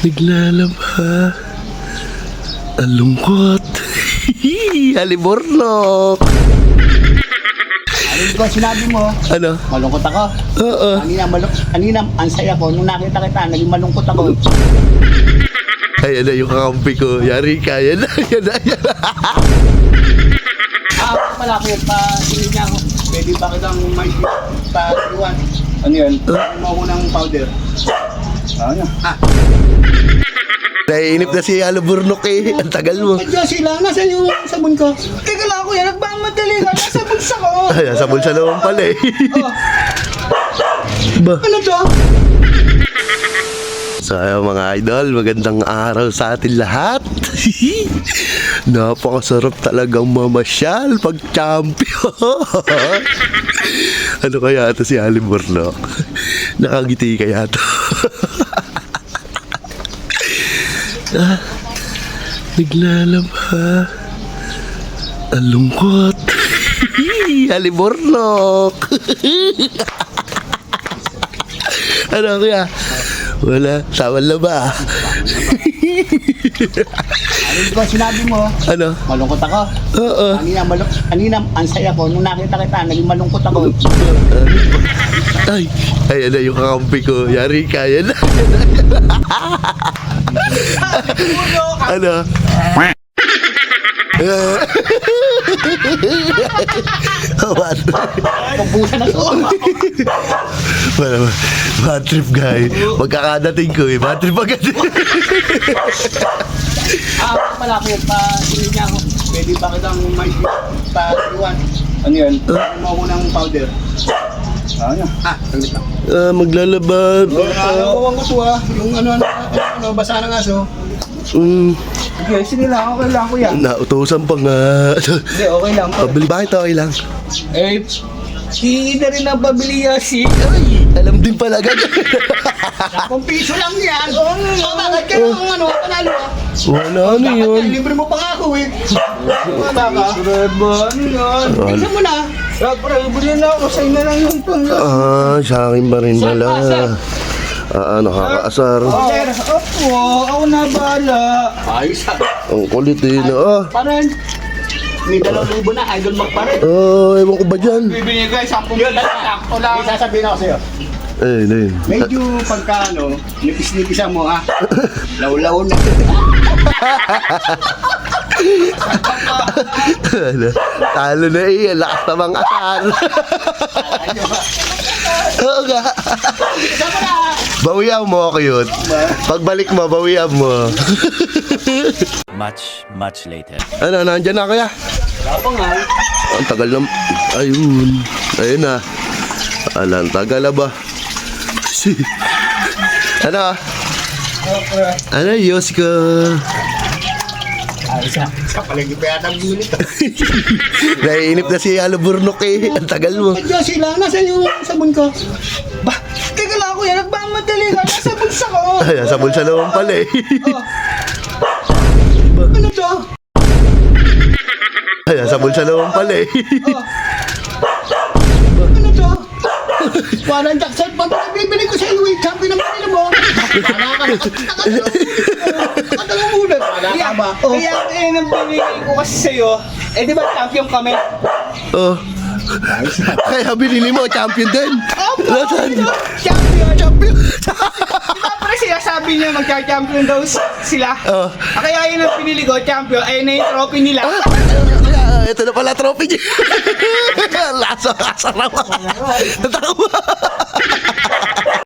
Naglalaba. Ang lungkot. Halibornok. Ano ba sinabi mo? Ano? Malungkot ako. Oo. Kanina, malung kanina ang saya ko. Nung nakita kita, naging malungkot ako. Ay, ano yung kakampi ko. Yari ka. Yan na, yan na, yan na. Ah, pala ko pa tingin niya ako. Pwede ba kitang may pa iwan? Ano yan? Ano ako ng powder? Ano? Ah, Naiinip na si Halibornok eh. Ang tagal mo. Medyo sila, nasa yung sabon ko? Teka lang ako yan, nagmamadali ka, nasa bulsa ko. Ay, sa bulsa naman pala eh. Oh, Ba? ano to? So ayun, mga idol, magandang araw sa atin lahat. Napakasarap talagang mamasyal pag champion. ano kaya ito si Haliburno? Nakangiti kaya ito? Ah, naglalaba. Ang lungkot. Halibornok. ano kaya? Wala. Tawal na ba? Ano ba sinabi mo? ano? Malungkot ako. Oo. Kanina, malung kanina ang saya ko. Nung nakita kita, naging malungkot ako. Ay, ay, ano yung kakampi ko. Yari ka, yan na. ano? Bad, na bad, bad trip guy. Magkakadating ko eh. Bad trip agad. Ah, ko pa tingin niya ako. Pwede ba kitang may pa iwan? Ano yan? Ano ako ng powder? Ano? Ah, saglit lang. Ah, maglalaba. Nakakawang ko to ah. Yung ano, ano, ano, basa ng aso. Mm, Okay, sige lang, okay lang kuya. nautusan pa nga. Hindi, okay lang. Pabili bakit okay lang? Eh, si na rin ang pabili yan si... Ay, alam din pala agad. Kung piso lang yan. Oo, oh, bakit ka nung ano, panalo ah. Wala ano Dapat yun. libre mo pa nga ako eh. Baka. Reba, ano yan? Bisa mo na. Pre, bili na ako, sa'yo na lang yung pang... Ah, sa akin pa rin pala. Ah, nakakaasar. Sir, opo, ako na bahala. Ayos ah. Ang kulit eh. Ah, Parin. May dalawang libo na, idol magparin. ah, ewan ko ba dyan? Bibinigay, 10 mil na sakto lang. May sasabihin ako sa'yo. Eh, na yun. Medyo pagka ano, nipis-nipisan mo ha. Law-law na. Ano, Talo na eh. Ang Lakas na mga asar. Oo nga. Bawian mo ako yun. Pagbalik mo, bawian mo. Much, much later. ano, nandyan na kaya? Wala pa nga. Ang tagal na. Ayun. Ayun na. Ala, ang tagal na ba? Si... Ano? Ano, Yos ko? Ayos ah. Sa palagi pa yata ang unit. Naiinip na si Alaburnok eh. Ang tagal mo. Medyo sila, nasa yung sabon ko. Ba, yan, nagmamadali ka, nasa bulsa ko. Ay, sa bulsa naman pala eh. Ano to? Ay, sa bulsa naman pala eh. Ano to? Parang Jackson, pag bibili ko sa iyo, eh, champion ng kanila mo. Na. Tatanong muna. Wala ka ba? Oh. Kaya eh, nang binigay ko kasi sa'yo, eh di ba champion kami? Oh. Kaya binili mo, champion din. Nasaan? Champion! Champion. Di ba pre sinasabi niya magka-champion daw sila? Oh. Ah, Kaya yun ang pinili ko, champion, ayun na yung trophy nila. Ah, ito na pala trophy niya. Lasa, kasarawa. Natawa.